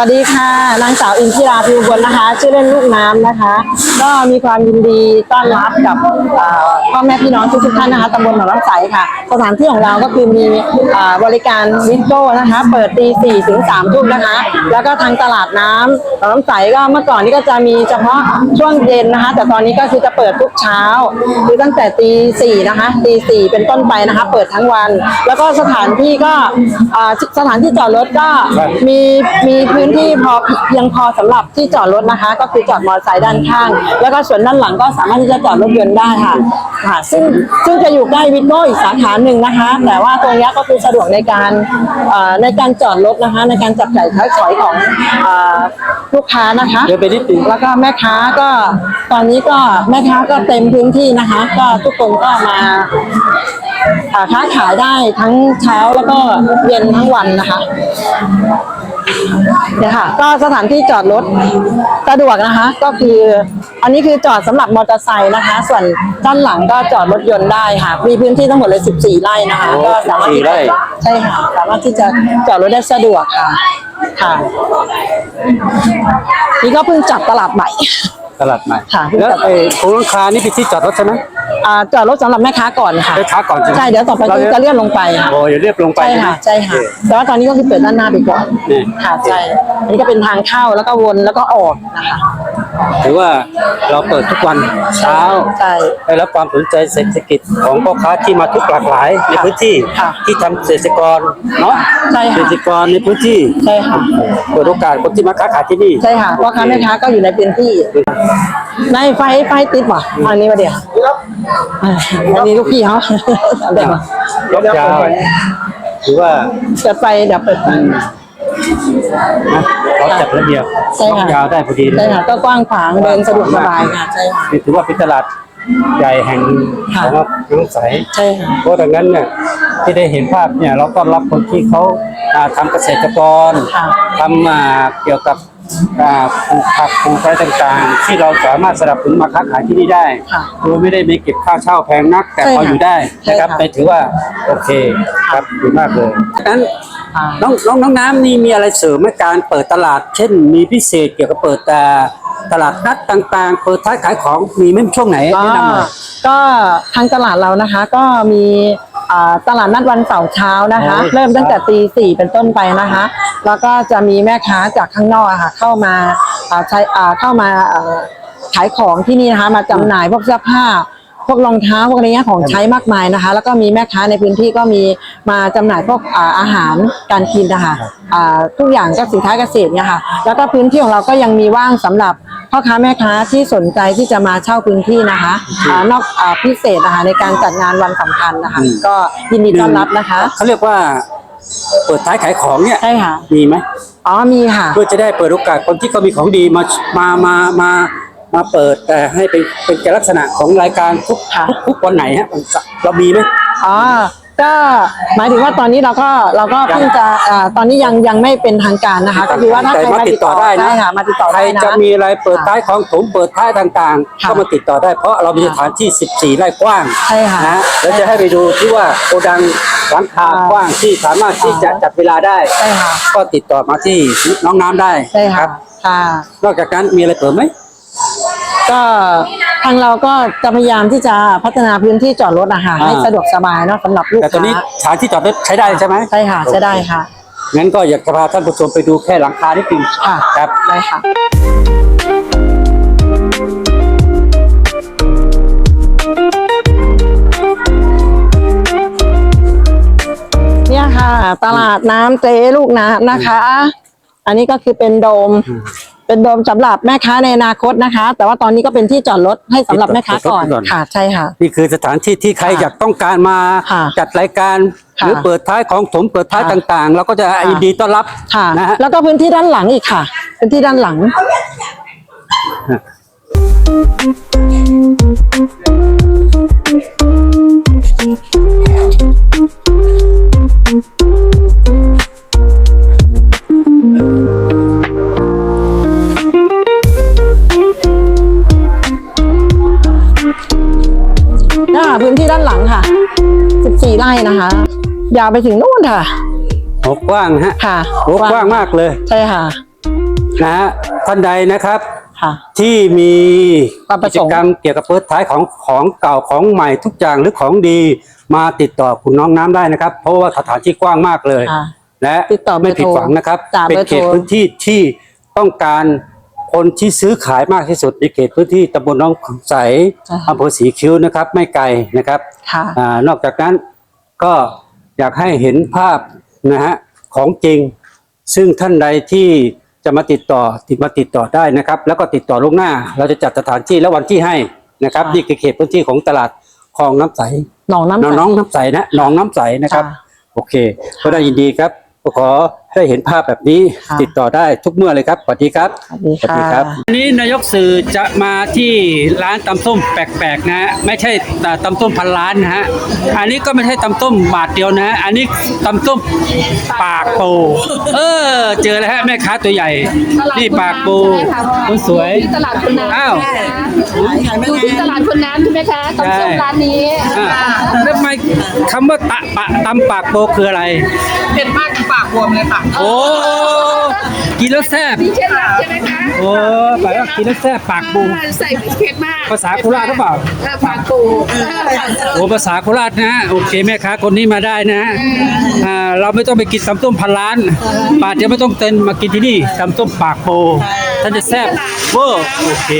วัสดีค่ะ นางสาวอินทิราพิวบนนะคะ ชื่อเล่นลูกน้ำนะคะ ก็มีความยินดีต้อนรับกับพ่อแม่พี่น้องทุกๆท่านนะคะตำบลหนองน้ำใสค่ะ สถานที่ของเราก็คือมีอบริการวิสโก้นะคะ เปิดตีสี่ถึงสามทุ่มนะคะ แล้วก็ทางตลาดน้ำหนองน้ำใสก็เมื่อก่อนนี่ก็จะมีเฉพาะช่วงเย็นนะคะ แต่ตอนนี้ก็คือจะเปิดทุกเช้าคือตั้งแต่ตีสี่นะคะตีสี่เป็นต้นไปนะคะ เปิดทั้งวัน แล้วก็สถานที่ก็สถานที่จอดรถก็มีมีพื้นที่พอเพียงพอสำหรับที่จอดรถนะคะ ก็คือจอดมอเตอร์ไซค์ด้านข้าง แล้วก็ส่วนด้านหลังก็สามารถที่จะจอดรถยนต์ได้ค่ะค่ะ ซึ่งซึ่งจะอยู่ใกล้วิทโก้อีกสาขาหนึ่งนะคะ แต่ว่าตรงเนี้ยก็คือสะดวกในการเอ่อในการจอดรถนะคะ ในการจับจ่ายใช้สอยของเอ่อลูกค้านะคะเดินไปนิดนึงแล้วก็แม่ค้าก็ตอนนี้ก็แม่ค้าก็เต็มพื้นที่นะคะ ก็ทุกคนก็มาอ่าค้าขายได้ทั้งเช้าแล้วก็เย็นทั้งวันนะคะ เนี่ยค่ะ ก็สถานที่จอดรถสะดวกนะคะ ก็คือ อันนี้คือจอดสำหรับมอเตอร์ไซค์นะคะ ส่วนด้านหลังก็จอดรถยนต์ได้ค่ะ มีพื้นที่ทั้งหมดเลย 14 ไร่นะคะ โอ้ก็สามารถที่14ไร่ จะใช่ค่ะ สามารถที่จะจอดรถได้สะดวกค่ะ ค่ะ นี่ก็เพิ่งจับตลาดใหม่ ตลาดใหม่ค่ะ แล้วไอ้โครงหลังคานี่เป็นที่จอดรถใช่ไหม อ่าจอดรถสำหรับแม่ค้าก่อนค่ะแม่ค้าก่อนใช่ไหมใช่เดี๋ยวต่อไปเราก็จะ จะเลื่อนลงไปโอ้ยเรียบลงไปใช่ค่ะไหมใช่ค่ะ แต่ว่าตอนนี้ก็คือเปิดด้านหน้าไปก่อนนี่ค่ะใช่อันนี้ก็เป็นทางเข้าแล้วก็วนแล้วก็ออกนะคะ ถือว่าเราเปิดทุกวันเช้าใช่ได้รับความสนใจเศรษฐกิจของพ่อค้าที่มาทุกหลากหลายในพื้นที่ค่ะที่ทำเกษตรกรเนาะใช่ค่ะ เกษตรกรในพื้นที่ใช่ค่ะ เปิดโอกาสคนที่มาค้าขายที่นี่ใช่ค่ะพ่อค้าแม่ค้าก็อยู่ในพื้นที่ในไฟไฟติดว่ะอันนี้มาเดี๋ยวอ่า อันนี้ลูกพี่เขาเด็กมารถยาวถือว่าเปิดไฟเดี๋ยวเปิดไฟนะเขาจัดระเบียบใช่ค่ะรถยาวได้พอดีเลใช่ยค่ะก็กว้างขวางเดินสะดวกสบายค่ะใช่ค่ะนี่ถือว่าเป็นตลาดใหญ่แห่งหนึ่งค่ะของน้องใสใช่ค่ะเพราะดังนั้นเนี่ยที่ได้เห็นภาพเนี่ยเราต้อนรับคนที่เขาอ่าทำเกษตรกรค่ะทำอ่าเกี่ยวกับอ่า ปลูกผักปลูกอะไรต่างๆ ที่เราสามารถสนับสนุนมาค้าขายที่นี่ได้ค่ะโดยไม่ได้มีเก็บค่าเช่าแพงนัก แต่ใช่พอค่ะอยู่ได้นะครับใช่ค่ะในถือว่าโอเคครับดีมากเลยดังนั้นค่ะน้องน้องน้องน้ำนี่มีอะไรเสริมไหมการเปิดตลาด เช่น มีพิเศษเกี่ยวกับเปิดแต่ตลาดนัดต่างๆ เปิดท้ายขายของมีไหมช่วงไหนก็แนะนำหน่อย ก็ทางตลาดเรานะคะก็มีอ่าตลาดนัดวันเสาร์เช้านะคะ โอ้ยเริ่มตั้งแต่ตีสี่เป็นต้นไปนะคะ แล้วก็จะมีแม่ค้าจากข้างนอกอะค่ะเข้ามาอ่าใช้อ่าเข้ามาเอ่อขายของที่นี่นะคะ มาจำหน่ายพวกเสื้อผ้าพวกรองเท้าพวกอะไรเงี้ยของใช้มากมายนะคะ แล้วก็มีแม่ค้าในพื้นที่ก็มีมาจำหน่ายพวกอ่าอาหารการกินนะคะอ่าทุกอย่างก็สินค้าเกษตรเนี่ยค่ะ แล้วก็พื้นที่ของเราก็ยังมีว่างสำหรับพ่อค้าแม่ค้าที่สนใจที่จะมาเช่าพื้นที่นะคะอ่านอกอ่าพิเศษนะคะในการจัดงานวันสำคัญนะคะอืมก็ยินดีต้อนรับนะคะเขาเรียกว่า เปิดท้ายขายของเนี่ยใช่ค่ะ มีไหมอ๋อมีค่ะ เพื่อจะได้เปิดโอกาสคนที่เขามีของดีมามามามามาเปิดแต่ให้เป็นเป็นลักษณะของรายการทุกค่ะ ทุกทุกวันไหนฮะวันเสาร์เรามีไหมอ๋อ ก็หมายถึงว่าตอนนี้เราก็เราก็เพิ่งจะอ่าตอนนี้ยังยังไม่เป็นทางการนะคะ ก็คือว่าถ้าแต่ใครมามาติติดดต่ต่ออได้นะใช่ค่ะมาติดต่อใครได้นะ จะมีอะไรเปิดท้ายของถมเปิดท้ายต่างๆ ค่ะ ก็มาติดต่อได้เพราะเรามีสถานที่ 14ไร่กว้างใช่ค่ะ นะแล้วจะให้ไปดูที่ว่าโกดังหลังคาอ่ากว้างที่สามารถที่จะจัดเวลาได้ ใช่ค่ะ ก็ติดต่อมาที่น้องน้ำได้ใช่คค่ะรับค่ะ นอกจากนั้นมีอะไรเปิดไหม ก็ทางเราก็จะพยายามที่จะพัฒนาพื้นที่จอดรถนะคะอ่า ให้สะดวกสบายเนาะสำหรับลูกแต่ตอนนี้ค้าสถานที่จอดรถใช้ได้ใช่ไหมใช่ค่ะใช้ได้ค่ะ งั้นก็อยากจะพาท่านผู้ชมไปดูแค่หลังคานิดนึงค่ะ ครับ ได้ค่ะ เนี่ยค่ะ ตลาดน้ำเจลูกน้ำนะคะ อันนี้ก็คือเป็นโดม เป็นโดมสำหรับแม่ค้าในอนาคตนะคะ แต่ว่าตอนนี้ก็เป็นที่จอดรถให้สำหรับแม่ค้าก่อนที่จอดรถก่อนค่ะใช่ค่ะ นี่คือสถานที่ที่ใครค่ะอยากต้องการมาค่ะจัดรายการค่ะหรือเปิดท้ายของถมเปิดท้ายค่ะต่างๆ เราก็จะค่ะยินดีต้อนรับค่ะนะฮะแล้วก็พื้นที่ด้านหลังอีกค่ะ พื้นที่ด้านหลังน่า นะคะ ยาวไปถึงนู่นค่ะโอ้กว้างฮะค่ะโอ้กว้างมากเลย ใช่ค่ะ นะฮะท่านใดนะครับค่ะที่มีความประกิสจงค์กรรมเกี่ยวกับเปิดท้ายของของเก่าของใหม่ทุกอย่างหรือของดีมาติดต่อคุณน้องน้ำได้นะครับ เพราะว่าสถานที่กว้างมากเลยค่ะและติดต่อเบอร์ไม่ผิดหวังนะครับจ้ะเป็นเบอร์โทเขรตพื้นที่ที่ต้องการคนที่ซื้อขายมากที่สุดในเขตพื้นที่ตำบลหน้องใสใช่ค่ะอำเภอศรีคิ้วนะครับ ไม่ไกลนะครับค่ะอ่านอกจากนั้น ก็อยากให้เห็นภาพนะฮะของจริง ซึ่งท่านใดที่จะมาติดต่อติดมาติดต่อได้นะครับ แล้วก็ติดต่อล่วงหน้า เราจะจัดสถานที่และวันที่ให้นะครับค่ะนี่คือเขตพื้นที่ของตลาดคลองน้ำใสหนองน้ำน้องใสน้องน้ำใสนะหนองน้ำใสนะครับค่ะโอเค ก็ได้ยินดีครับก็ขอให้เห็นภาพแบบนี้ค่ะติดต่อได้ทุกเมื่อเลยครับสวัสดีครับสวัสดีค่ะวันนี้นายกสื่อจะมาที่ร้านตำส้มแปลกๆนะฮะไม่ใช่ตำส้มพันล้านนะฮะอันนี้ก็ไม่ใช่ตำส้มบาทเดียวนะฮะอันนี้ตำส้มปากโปเออเจอแล้วฮะแม่ค้าตัวใหญ่นี่ปากโปคนสวยที่ตลาดคุณน้ำอ้าวอยู่ที่ตลาดคุณน้ำใช่ไหมคะตำส้มร้านนี้อะแล้วทำไมคำว่าตะปะตำปากโปคืออะไรเผ็ดมากจนปากบวมเลยค่ะโอ้กินแล้วแซ่บมีเคล็ดลับใช่ไหมคะโอ้แปลว่ากินแล้วแซ่บปากปูใส่เผ็ดมากภาษาโคราชหรือเปล่าเออปากปูเออโอ้ภาษาโคราชนะฮะโอเคแม่ค้าคนนี้มาได้นะฮะอ่าเราไม่ต้องไปกินตำส้มพันล้านบาทเดียวไม่ต้องเต้นมากินที่นี่ตำส้มปากโปท่านจะแซ่บเวอร์โอเค